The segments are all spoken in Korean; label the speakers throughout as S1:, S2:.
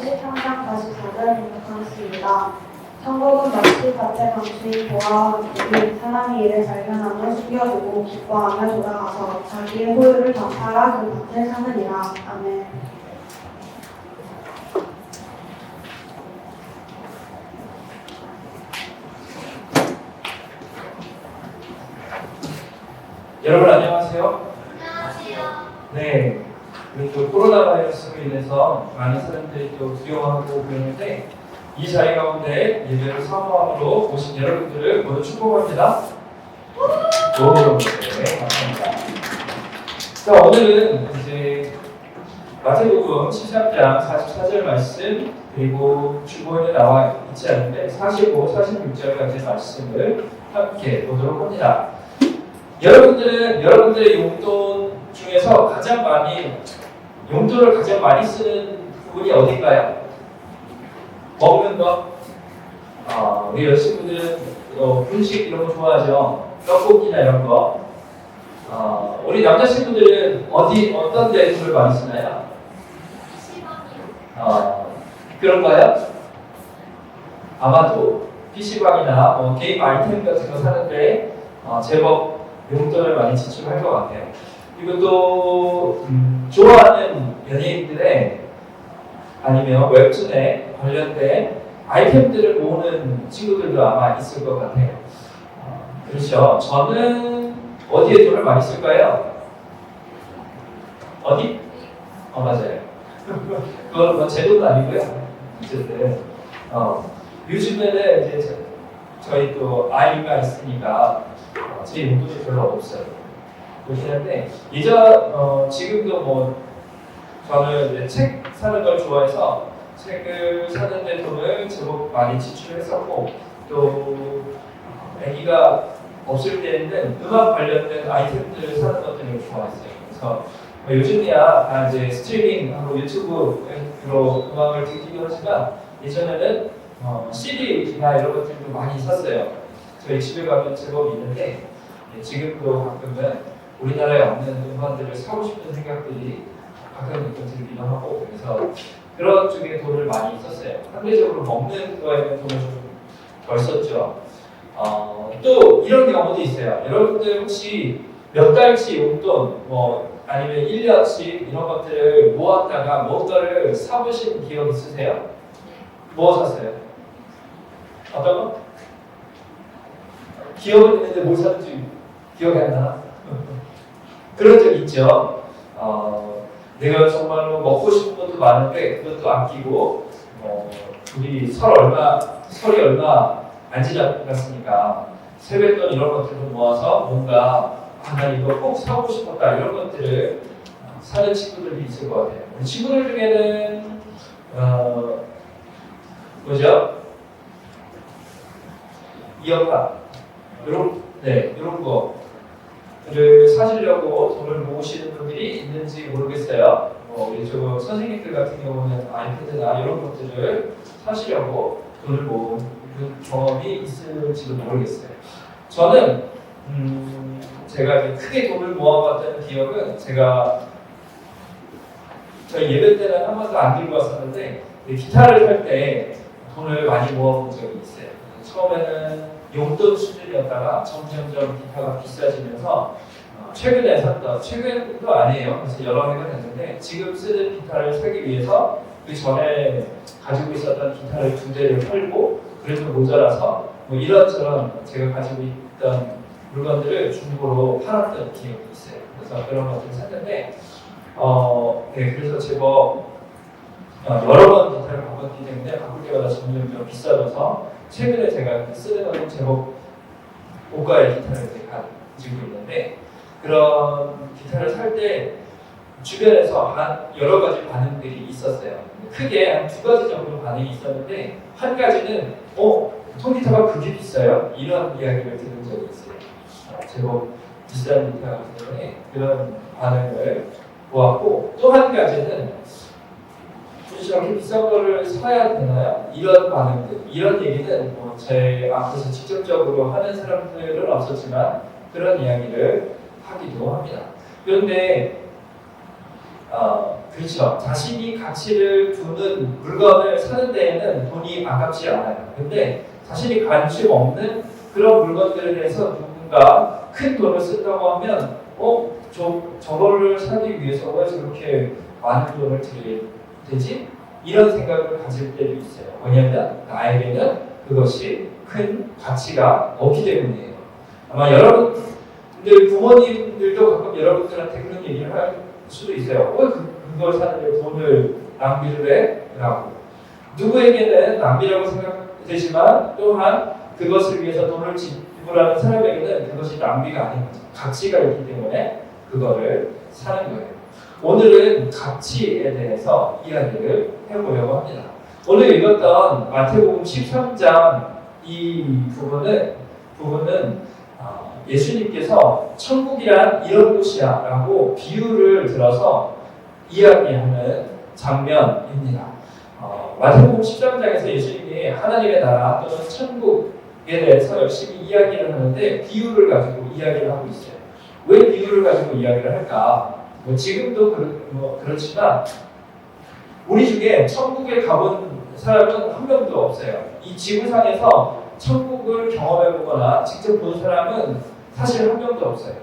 S1: 30평당 다시 작은 인터넷입니다. 천국은 마치 밭에 감추인 보아와 같으니 사람이 이를 발견하며 숨겨두고 기뻐하며 돌아가서 자기의 소유를 다 팔아 그 밭을 사느니라. 아멘.
S2: 여러분 안녕하세요. 네, 우리 또 코로나 바이러스 로 인해서 많은 사람들이 또 두려워하고 그러는데 이 자리 가운데 예배를 사모함으로 오신 여러분들을 모두 축복합니다. 오, 네, 감사합니다. 자, 오늘은 이제 마태복음 13장 44절 말씀 그리고 주보에 나와 있지 않은데 45, 46절까지 말씀을 함께 보도록 합니다. 여러분들은 여러분들의 용돈 중에서 가장 많이 용돈을 가장 많이 쓰는 부분이 어딘가요? 먹는 거? 아, 우리 여자친구들은 어, 분식 이런 거 좋아하죠. 떡볶이나 이런 거. 아, 우리 남자친구들은 어디 어떤 데 돈을 많이 쓰나요? 아, 그런가요? 아마도 PC방이나 뭐 게임 아이템 같은 거 사는데 어, 제법 용돈을 많이 지출할 것 같아요. 그리고 또 음, 좋아하는 연예인들의 아니면 웹툰에 관련된 아이템들을 모으는 친구들도 아마 있을 것 같아요. 어, 그렇죠. 저는 어디에 돈을 많이 쓸까요? 어디? 어 맞아요. 그건 뭐 제 돈은 아니고요. 어쨌든 어, 요즘에는 이제 저, 저희 또 아이가 있으니까 어, 제 용돈이 별로 없어요. 그렇긴한데 예전 어, 지금도 뭐 저는 이제 책 사는 걸 좋아해서 책을 사는데 돈을 제법 많이 지출했었고 또 아기가 없을 때는 음악 관련된 아이템들을 사는 것들을 좋아했어요. 그래서 뭐 요즘이야 다 이제 스트리밍하고 유튜브로 음악을 듣기도 하지만 예전에는 어, CD나 이런 것들도 많이 샀어요. 저희 집에 가면 제법 있는데 예, 지금도 가끔은 우리나라에 없는 음반들을 사고 싶은 생각들이 가끔 좀 들기도 하고 그래서 그런 쪽에 돈을 많이 썼어요. 상대적으로 먹는 거에는 돈을 좀덜 썼죠. 어, 또 이런 경우도 있어요. 여러분들 혹시 몇 달치 용돈 뭐 아니면 1년치 이런 것들을 모았다가 뭔가를 사보신 기억 있으세요? 뭐 샀어요? 어떤 거? 기억은 있는데 뭘 샀는지 기억이 안 나? 그런 적 있죠. 어, 내가 정말로 먹고 싶은 것도 많은데 그것도 아끼고 어, 우리 설 얼마 설이 얼마 안 지났으니까 세뱃돈 이런 것들도 모아서 뭔가 아, 나 이거 꼭 사고 싶었다 이런 것들을 어, 사는 친구들이 있을 것 같아요. 우리 친구들 중에는 어, 뭐죠? 이어가 이런 네 이런 거 를 사시려고 돈을 모으시는 분들이 있는지 모르겠어요. 뭐 우리 저 선생님들 같은 경우는 아이패드나 이런 것들을 사시려고 돈을 모은 그 경험이 있을지도 모르겠어요. 저는 음, 제가 크게 돈을 모아봤다는 기억은 제가 저희 예배 때는 한 번도 안 들고 왔었는데 기타를 살때 돈을 많이 모아본 적이 있어요. 처음에는 용돈 수준이었다가 점점점 기타가 비싸지면서 어, 최근에 샀던 최근도 아니에요. 그래서 여러 해가 됐는데 지금 쓰는 기타를 사기 위해서 그 전에 가지고 있었던 기타를 두 대를 팔고 그래도 모자라서 뭐 이런저런 제가 가지고 있던 물건들을 중고로 팔았던 기억이 있어요. 그래서 그런 것들을 샀는데 어, 네, 그래서 제법 어, 여러 번 기타를 바꿨기 때문에 바꿀 때마다 점점 더 비싸져서 최근에 제가 쓰는 거는 제법 고가의 기타를 이제 가지고 있는데 그런 기타를 살 때 주변에서 한 여러 가지 반응들이 있었어요. 크게 한 두 가지 정도 반응이 있었는데 한 가지는 어 통기타가 그게 비싸요? 이런 이야기를 들은 적이 있어요. 어, 제법 비싼 기타이기 때문에 그런 반응을 보았고 또 한 가지는 굳이 저렇게 비싼 거를 사야 되나요? 이런 반응들, 이런 얘기는 뭐 제 앞에서 직접적으로 하는 사람들은 없었지만 그런 이야기를 하기도 합니다. 그런데 어, 그렇죠. 자신이 가치를 두는 물건을 사는 데에는 돈이 아깝지 않아요. 근데 자신이 관심 없는 그런 물건들에 대해서 누군가 큰 돈을 쓴다고 하면 어? 저, 저거를 사기 위해서 왜 저렇게 많은 돈을 들여야 되지? 이런 생각을 가질 때도 있어요. 왜냐하면 나에게는 그것이 큰 가치가 없기 때문이에요. 아마 여러분들 부모님들도 가끔 여러분들한테 그런 얘기를 할 수도 있어요. 왜 그, 그걸 사는데 돈을 낭비를 해? 라고. 누구에게는 낭비라고 생각되지만 또한 그것을 위해서 돈을 지불하는 사람에게는 그것이 낭비가 아닌. 가치가 있기 때문에 그거를 사는 거예요. 오늘은 가치에 대해서 이야기를 해보려고 합니다. 오늘 읽었던 마태복음 13장 이 부분은 부분은 어, 예수님께서 천국이란 이런 곳이야라고 비유를 들어서 이야기하는 장면입니다. 어, 마태복음 13장에서 예수님이 하나님의 나라 또는 천국에 대해서 열심히 이야기를 하는데 비유를 가지고 이야기를 하고 있어요. 왜 비유를 가지고 이야기를 할까? 뭐 지금도 그렇, 뭐 그렇지만 우리 중에 천국에 가본 사람은 한 명도 없어요. 이 지구상에서 천국을 경험해보거나 직접 본 사람은 사실 한 명도 없어요.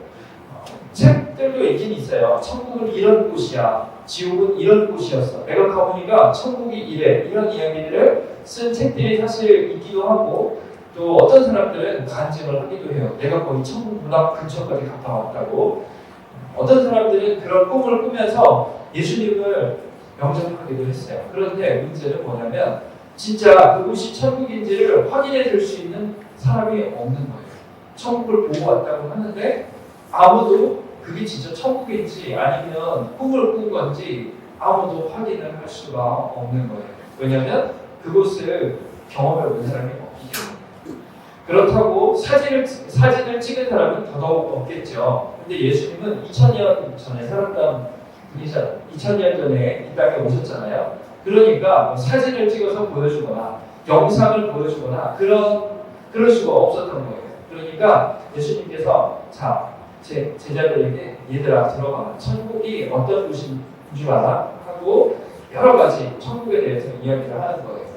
S2: 어, 책들도 있긴 있어요. 천국은 이런 곳이야. 지옥은 이런 곳이었어. 내가 가보니까 천국이 이래. 이런 이야기들을 쓴 책들이 사실 있기도 하고 또 어떤 사람들은 간증을 하기도 해요. 내가 거의 천국 문학 근처까지 갔다 왔다고. 어떤 사람들은 그런 꿈을 꾸면서 예수님을 영접하기도 했어요. 그런데 문제는 뭐냐면 진짜 그곳이 천국인지를 확인해 줄 수 있는 사람이 없는 거예요. 천국을 보고 왔다고 하는데 아무도 그게 진짜 천국인지 아니면 꿈을 꾼 건지 아무도 확인을 할 수가 없는 거예요. 왜냐하면 그곳을 경험해 본 사람이 때문에. 그렇다고 사진을 사진을 찍은 사람은 더더욱 없겠죠. 근데 예수님은 2000년 전에 살았던 분이잖아요. 2000년 전에 이 땅에 오셨잖아요. 그러니까 뭐 사진을 찍어서 보여주거나 영상을 보여주거나 그런 그럴 수가 없었던 거예요. 그러니까 예수님께서 자, 제 제자들에게 얘들아 들어가 천국이 어떤 곳인 줄 알아? 하고 여러 가지 천국에 대해서 이야기를 하는 거예요.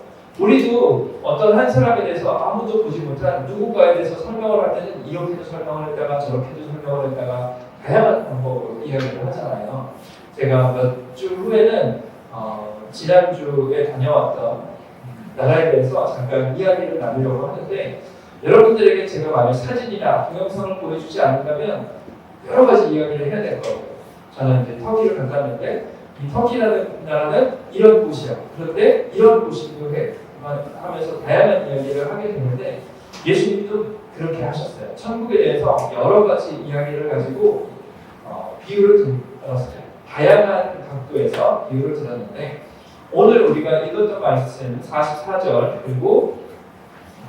S2: 우리도 어떤 한 사람에 대해서 아무도 보지 못한 누군가에 대해서 설명을 할 때는 이렇게도 설명을 했다가 저렇게도 설명을 했다가 다양한 방법으로 이야기를 하잖아요. 제가 몇 주 후에는 어, 지난주에 다녀왔던 나라에 대해서 잠깐 이야기를 나누려고 하는데 여러분들에게 제가 만약 사진이나 동영상을 보여주지 않는다면 여러 가지 이야기를 해야 될 거예요. 저는 이제 터키를 갔다는데 이 터키라는 나라는 이런 곳이야. 그런데 이런 곳이기도 해. 하면서 다양한 이야기를 하게 되는데 예수님도 그렇게 하셨어요. 천국에 대해서 여러 가지 이야기를 가지고 어, 비유를 들었어요. 다양한 각도에서 비유를 들었는데 오늘 우리가 읽었던 말씀 44절 그리고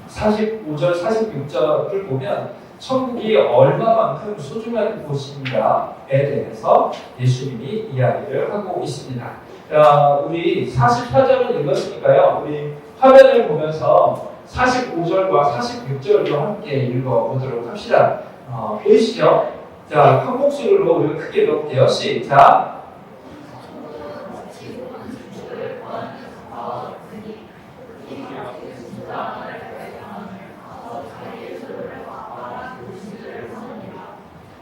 S2: 45절, 46절을 보면 천국이 얼마만큼 소중한 곳인가에 대해서 예수님이 이야기를 하고 있습니다. 자, 우리 44절을 읽었으니까요. 우리 화면을 보면서 45절과 46절도 함께 읽어보도록 합시다. 어, 보이시죠? 자, 한 목소리로 우리가 크게 읽어볼게요. 시작.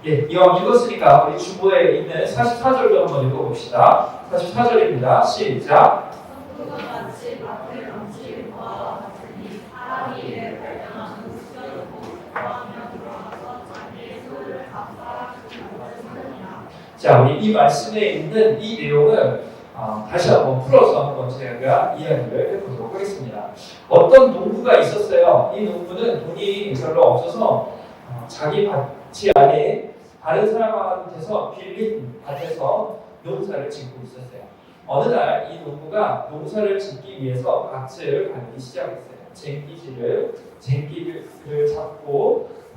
S2: 예, 이왕 읽었으니까 우리 주보에 있는 44절도 한번 읽어봅시다. 44절입니다. 시작. 자, 우리 이 말씀에 있는 이 내용을 어, 다시 한번 풀어서 한번 제가 이야기를 해보도록 하겠습니다. 어떤 농부가 있었어요. 이 농부는 돈이 별로 없어서 어, 자기 밭이 아닌 다른 사람한테서 빌린 밭에서 농사를 짓고 있었어요. 어느 날 이 농부가 농사를 짓기 위해서 밭을 갈기 시작했어요. 쟁기질을 쟁기를 잡고 음,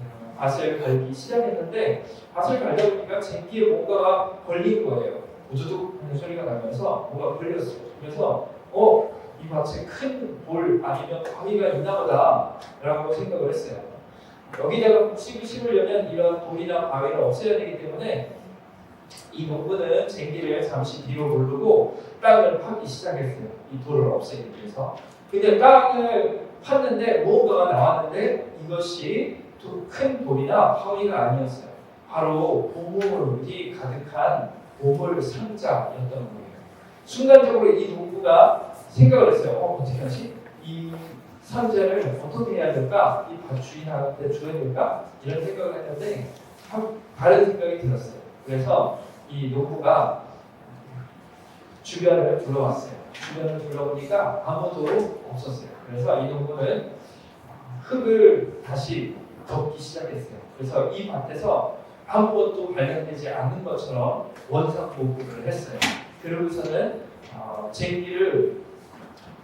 S2: 밭을 갈기 시작했는데 밭을 갈다 보니까 쟁기에 뭔가가 걸린 거예요. 우두둑 하는 소리가 나면서 뭐가 걸렸어요. 그래서 어? 이 밭에 큰돌 아니면 바위가 있나 보다 라고 생각을 했어요. 여기다가 곡식을 심으려면 이런 돌이나 바위를 없애야 되기 때문에 이 농부는 쟁기를 잠시 뒤로 모르고 땅을 파기 시작했어요. 이 돌을 없애기 위해서. 근데 땅을 팠는데 무언가가 나왔는데 이것이 도- 큰 돌이나 파위가 아니었어요. 바로 보물이 가득한 보물 상자였던 거예요. 순간적으로 이 농부가 생각을 했어요. 어, 어떻게 하지? 이 상자를 어떻게 해야 될까? 이 밭주인한테 줘야 될까? 이런 생각을 했는데 한- 다른 생각이 들었어요. 그래서 이 농부가 주변을 둘러봤어요. 주변을 둘러보니까 아무도 없었어요. 그래서 이 농부는 흙을 다시 덮기 시작했어요. 그래서 이 밭에서 아무것도 발견되지 않는 것처럼 원상 복구를 했어요. 그러고서는 어, 쟁기를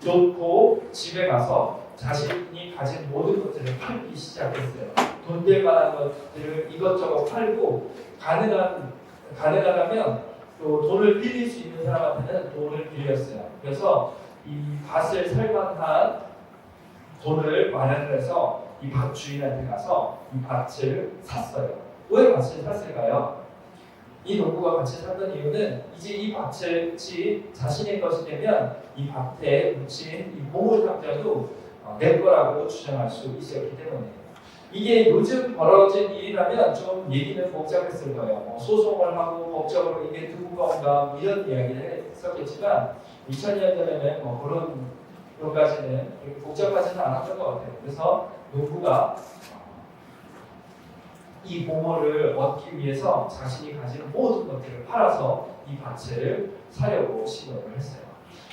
S2: 놓고 집에 가서 자신이 가진 모든 것들을 팔기 시작했어요. 돈 될 만한 것들을 이것저것 팔고 가능한 가능하다면 또 돈을 빌릴 수 있는 사람한테는 돈을 빌렸어요. 그래서 이 밭을 살만한 돈을 마련을 해서 이 밭 주인한테 가서 이 밭을 샀어요. 왜 밭을 샀을까요? 이 농부가 밭을 샀던 이유는 이제 이 밭이 자신의 것이 되면 이 밭에 묻힌 이 보물 상자도 어, 내 거라고 주장할 수 있었기 때문이에요. 이게 요즘 벌어진 일이라면 좀 얘기는 복잡했을 거예요. 뭐 소송을 하고 법적으로 이게 누구 건가 이런 이야기를 했었겠지만 2000년 전에는 뭐 그런 것까지는 그렇게 복잡하지는 않았던 것 같아요. 그래서 농부가 이 보물을 얻기 위해서 자신이 가진 모든 것들을 팔아서 이 밭을 사려고 시도를 했어요.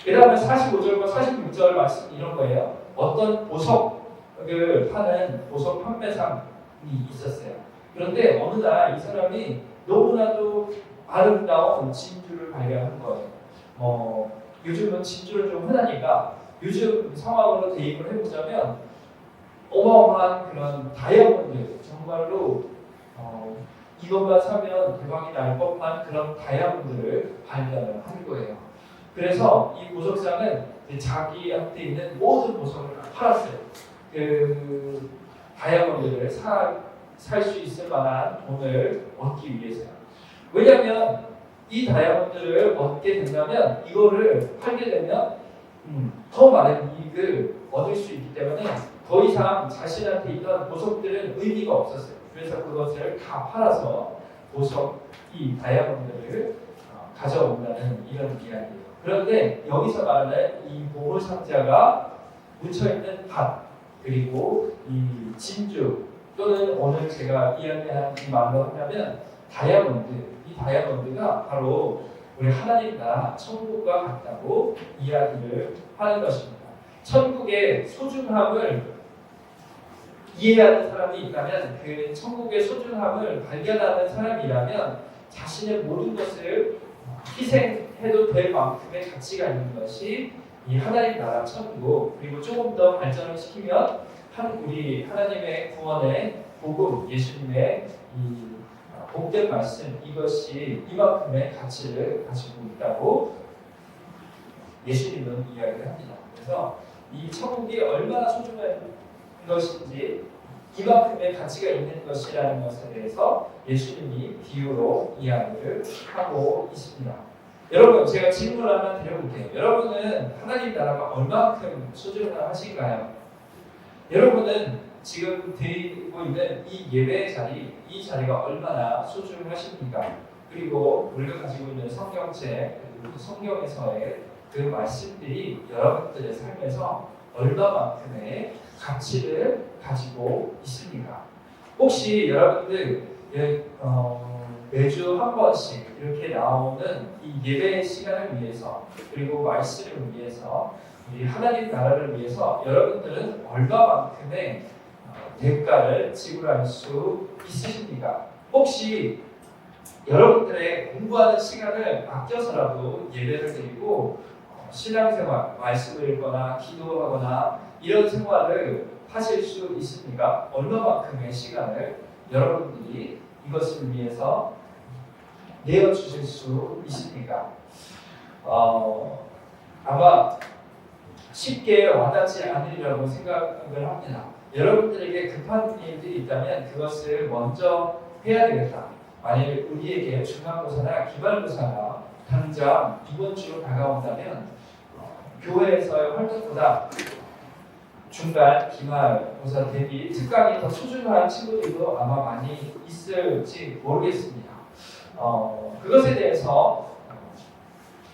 S2: 그 다음에 45절과 46절 말씀 이런 거예요. 어떤 보석을 파는 보석 판매상이 있었어요. 그런데 어느 날 이 사람이 너무나도 아름다운 진주를 발견한 거예요. 뭐 요즘은 진주를 좀 흔하니까 요즘 상황으로 대입을 해보자면 어마어마한 그런 다이아몬드 정말로 어, 이것만 사면 대박이 날 법한 그런 다이아몬드를 발견을 한 거예요. 그래서 이 보석상은 자기한테 있는 모든 보석을 다 팔았어요. 그 다이아몬드를 살 수 있을 만한 돈을 얻기 위해서요. 왜냐하면 이 다이아몬드를 얻게 된다면 이거를 팔게 되면 음, 더 많은 이익을 얻을 수 있기 때문에 더 이상 자신한테 있던 보석들은 의미가 없었어요. 그래서 그것을 다 팔아서 보석 이 다이아몬드를 어, 가져온다는 이런 이야기예요. 그런데 여기서 말하는 이 보물 상자가 묻혀 있는 밭 그리고 이 진주 또는 오늘 제가 이야기한 이 말로 하면 다이아몬드 이 다이아몬드가 바로 우리 하나님 나라 천국과 같다고 이야기를 하는 것입니다. 천국의 소중함을 이해하는 사람이 있다면 그 천국의 소중함을 발견하는 사람이라면 자신의 모든 것을 희생해도 될 만큼의 가치가 있는 것이 이 하나님 나라 천국 그리고 조금 더 발전을 시키면 한 우리 하나님의 구원의 복음 예수님의 이 복된 말씀 이것이 이만큼의 가치를 가지고 있다고 예수님은 이야기를 합니다. 그래서 이 천국이 얼마나 소중한 것인지 이만큼의 가치가 있는 것이라는 것에 대해서 예수님이 비유로 이야기를 하고 있습니다. 여러분 제가 질문 하나 드려볼게요. 여러분은 하나님 나라가 얼마큼 소중하신가요? 여러분은 지금 드리고 있는 이 예배 자리, 이 자리가 얼마나 소중하십니까? 그리고 우리가 가지고 있는 성경책, 성경에서의 그 말씀들이 여러분들의 삶에서 얼마만큼의 가치를 가지고 있습니까? 혹시 여러분들 예, 어, 매주 한 번씩 이렇게 나오는 이 예배 시간을 위해서 그리고 말씀을 위해서 이 하나님 나라를 위해서 여러분들은 얼마만큼의 어, 대가를 지불할 수 있으십니까? 혹시 여러분들의 공부하는 시간을 아껴서라도 예배를 드리고 어, 신앙생활, 말씀을 읽거나 기도하거나 이런 생활을 하실 수 있습니까? 얼마만큼의 시간을 여러분들이 이것을 위해서 내어 주실 수 있습니까? 어, 아마 쉽게 와닿지 않으리라고 생각을 합니다. 여러분들에게 급한 일들이 있다면 그것을 먼저 해야 되겠다. 만일 우리에게 중간고사나 기말고사가 당장 이번 주로 다가온다면 어, 교회에서의 활동보다 중간 기말고사 대비 특강이 더 소중한 친구들도 아마 많이 있을지 모르겠습니다. 어, 그것에 대해서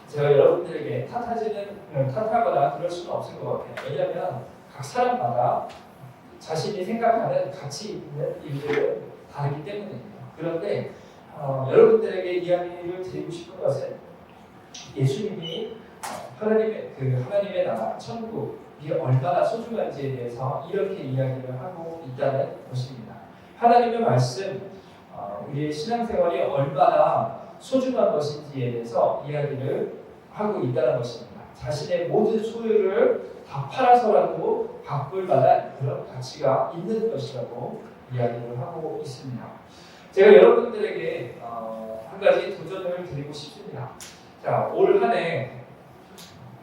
S2: 제가 여러분들에게 탓하지는 어, 탓하거나 그럴 수는 없을 것 같아요. 왜냐하면 각 사람마다 자신이 생각하는 가치 있는 일들은 다르기 때문입니다. 그런데 어, 여러분들에게 이야기를 드리고 싶은 것은 예수님이 어, 하나님의 그 하나님의 나라 천국이 얼마나 소중한지에 대해서 이렇게 이야기를 하고 있다는 것입니다. 하나님의 말씀 어, 우리의 신앙생활이 얼마나 소중한 것인지에 대해서 이야기를 하고 있다는 것입니다. 자신의 모든 소유를 다 팔아서라도 바꿀 만한 그런 가치가 있는 것이라고 이야기를 하고 있습니다. 제가 여러분들에게 어, 한 가지 도전을 드리고 싶습니다. 자, 올 한 해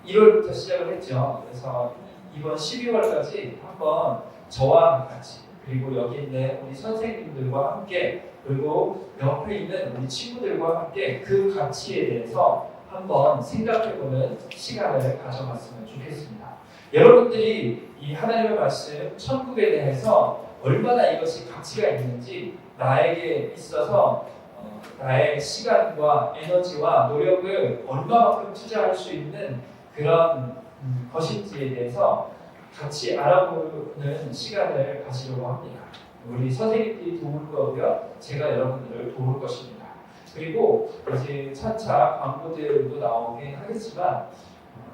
S2: 1월부터 시작을 했죠. 그래서 이번 12월까지 한번 저와 같이 그리고 여기 있는 우리 선생님들과 함께 그리고 옆에 있는 우리 친구들과 함께 그 가치에 대해서 한번 생각해보는 시간을 가져봤으면 좋겠습니다. 여러분들이 이 하나님의 말씀 천국에 대해서 얼마나 이것이 가치가 있는지 나에게 있어서 어, 나의 시간과 에너지와 노력을 얼마만큼 투자할 수 있는 그런 음, 것인지에 대해서 같이 알아보는 시간을 가지려고 합니다. 우리 선생님들이 도울 거고요. 제가 여러분들을 도울 것입니다. 그리고 이제 차차 광고들도 나오긴 하겠지만 어,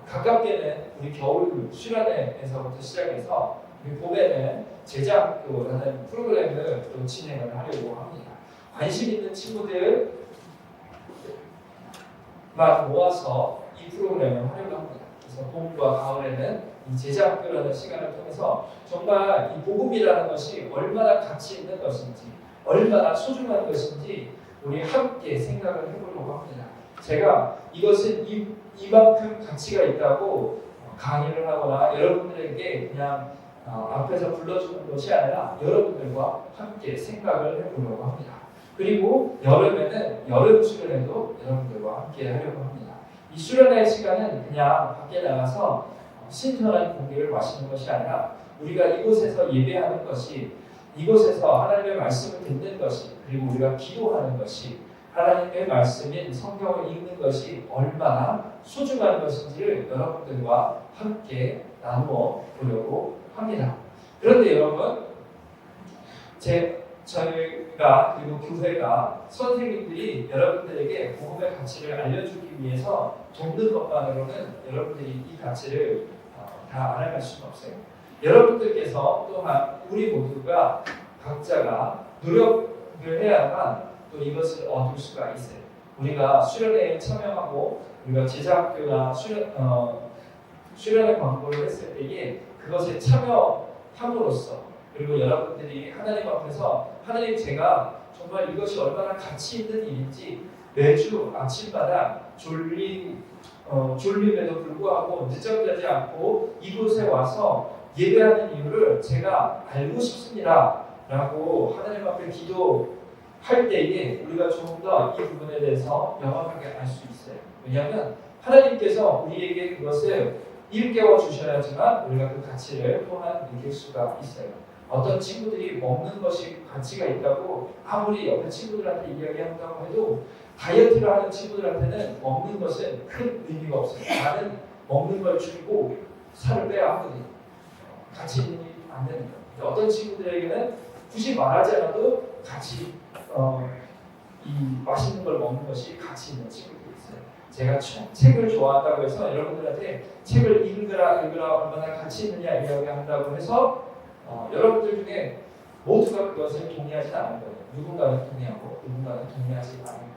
S2: 가깝게는 우리 겨울 수련회에서부터 시작해서 우리 봄에는 제작교라는 프로그램을 또 진행을 하려고 합니다. 관심 있는 친구들만 모아서 이 프로그램을 하려고 합니다. 그래서 봄과 가을에는 이 제작교라는 시간을 통해서 정말 이 복음이라는 것이 얼마나 가치 있는 것인지, 얼마나 소중한 것인지 우리 함께 생각을 해보려고 합니다. 제가 이것은 이, 이만큼 가치가 있다고 강의를 하거나 여러분들에게 그냥 어, 앞에서 불러주는 것이 아니라 여러분들과 함께 생각을 해보려고 합니다. 그리고 여름에는 여름 수련회도 여러분들과 함께 하려고 합니다. 이 수련회 시간은 그냥 밖에 나가서 신선한 공기를 마시는 것이 아니라 우리가 이곳에서 예배하는 것이 이곳에서 하나님의 말씀을 듣는 것이 그리고 우리가 기도하는 것이 하나님의 말씀인 성경을 읽는 것이 얼마나 소중한 것인지를 여러분들과 함께 나누어 보려고 합니다. 그런데 여러분, 제 저희가 그리고 교회가 선생님들이 여러분들에게 복음의 가치를 알려주기 위해서 돕는 것만으로는 여러분들이 이 가치를 어, 다 알아갈 수는 없어요. 여러분들께서 또한 우리 모두가 각자가 노력을 해야만 또 이것을 얻을 수가 있어요. 우리가 수련회에 참여하고 우리가 제작교나 수련 어, 수련회 광고를 했을 때에 그것에 참여함으로써 그리고 여러분들이 하나님 앞에서 하나님 제가 정말 이것이 얼마나 가치 있는 일인지 매주 아침마다 졸리 어, 졸림에도 불구하고 늦잠 자지 않고 이곳에 와서 예배하는 이유를 제가 알고 싶습니다 라고 하나님 앞에 기도할 때에 우리가 조금 더 이 부분에 대해서 명확하게 알 수 있어요. 왜냐하면 하나님께서 우리에게 그것을 일깨워 주셔야지만 우리가 그 가치를 또한 느낄 수가 있어요. 어떤 친구들이 먹는 것이 가치가 있다고 아무리 옆에 친구들한테 이야기한다고 해도 다이어트를 하는 친구들한테는 먹는 것은 큰 의미가 없어요. 나는 먹는 걸 줄이고 살을 빼야 하거든요. 일이 안 거예요. 어떤 친구들에게는 굳이 말하지 않아도 같이 어, 이 맛있는 걸 먹는 것이 가치 있는 친구들이 있어요. 제가 책- 책을 좋아한다고 해서 여러분들한테 책을 읽으라 읽으라 얼마나 가치 있느냐 이야기한다고 해서 어, 여러분들 중에 모두가 그것을 동의하지 않을 거예요. 누군가는 동의하고 누군가는 동의하지 않을 거예요.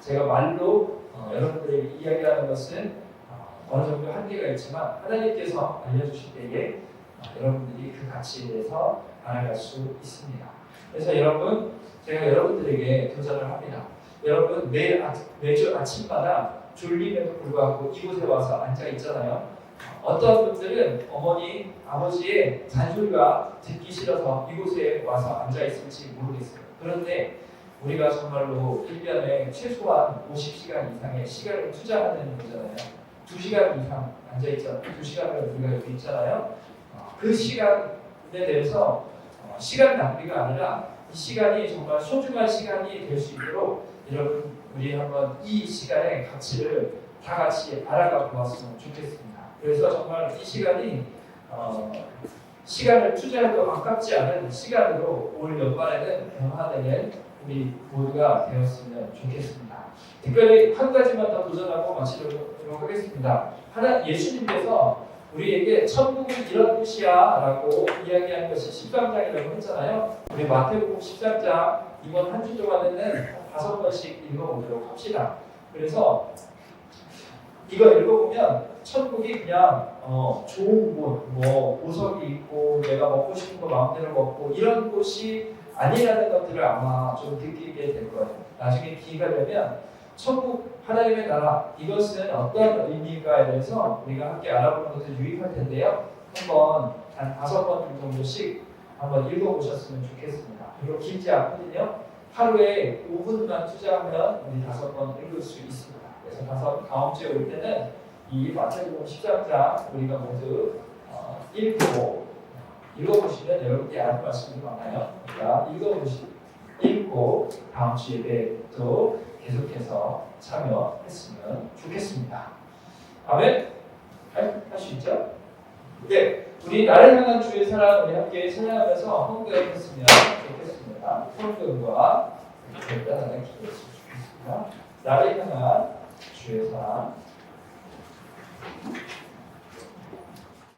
S2: 제가 말로 어, 여러분들에게 이야기하는 것은 어, 어느 정도 한계가 있지만 하나님께서 알려주실 때에 어, 여러분들이 그 가치에 대해서 알아갈 수 있습니다. 그래서 여러분 제가 여러분들에게 도전을 합니다. 여러분 매일 아, 매주 아침마다 졸림에도 불구하고 이곳에 와서 앉아 있잖아요. 어떤 분들은 어머니, 아버지의 잔소리가 듣기 싫어서 이곳에 와서 앉아 있을지 모르겠어요. 그런데 우리가 정말로 1년에 최소한 50시간 이상의 시간을 투자하는 거잖아요. 2시간 이상 앉아있잖아요. 2시간을 우리가 여기 있잖아요. 어, 그 시간에 대해서 어, 시간 낭비가 아니라 이 시간이 정말 소중한 시간이 될 수 있도록 여러분 우리 한번 이 시간의 가치를 다 같이 알아가 보았으면 좋겠습니다. 그래서 정말 이 시간이 어, 시간을 투자해도 아깝지 않은 시간으로 올 연말에는 변화되는 우리 모두가 되었으면 좋겠습니다. 특별히 한 가지만 더 도전하고 마치도록 하겠습니다. 하나 예수님께서 우리에게 천국은 이런 곳이야라고 이야기한 것이 13장이라고 했잖아요. 우리 마태복음 13장 이번 한 주 동안에는 다섯 번씩 읽어보도록 합시다. 그래서 이거 읽어보면 천국이 그냥 어, 좋은 곳, 뭐 보석이 있고 내가 먹고 싶은 거 마음대로 먹고 이런 곳이 아니라는 것들을 아마 좀 느끼게 될 거예요. 나중에 기회가 되면 천국 하나님의 나라 이것은 어떤 의미가에 대해서 우리가 함께 알아보는 것도 유익할 텐데요. 한번 한 다섯 번 정도씩 한번 읽어보셨으면 좋겠습니다. 그리고 길지 않거든요. 하루에 5분만 투자하면 우리 다섯 번 읽을 수 있습니다. 그래서 다섯 다음 주에 올 때는 이 마태복음 13장 우리가 모두 어, 읽고 읽어보시면 여러분께 아는 말씀이 많아요. 그러니까 읽어보시 읽고 다음 주 예배도 계속해서 참여했으면 좋겠습니다. 아멘. 할 수 있죠? 네, 우리 나를 향한 주의 사랑 우리 함께 찬양하면서 헌금했으면 좋겠습니다. 헌금과 간단하게 기도했으면 좋겠습니다. 나를 향한 주의 사랑.